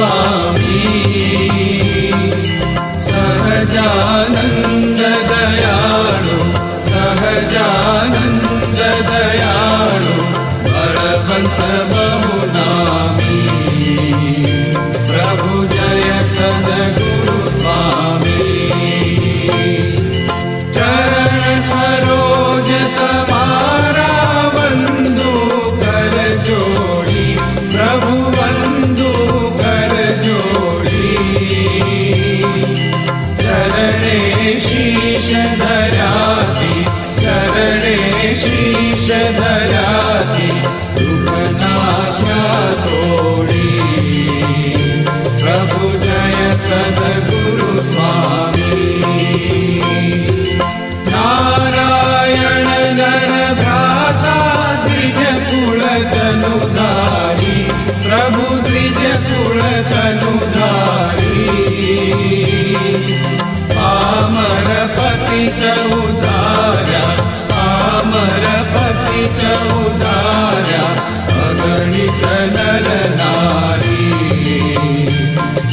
啊 ारी आमर पति चौ तारा आमर पति चौ दारा अगणित दलारी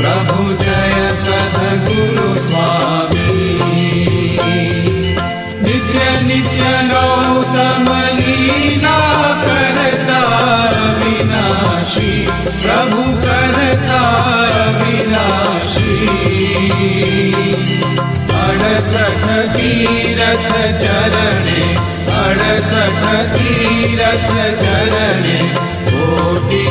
प्रभुदय सद्गुरु नित्यौ तीरथ जनने कोटि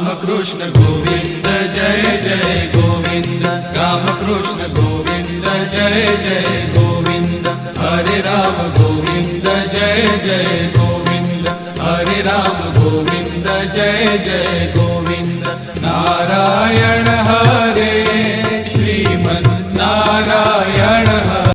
रामकृष्ण गोविन्द जय जय गोविन्द रामकृष्ण गोविन्द जय जय गोविन्द हरे राम गोविन्द जय जय गोविन्द हरे राम गोविन्द जय जय गोविन्द नारायण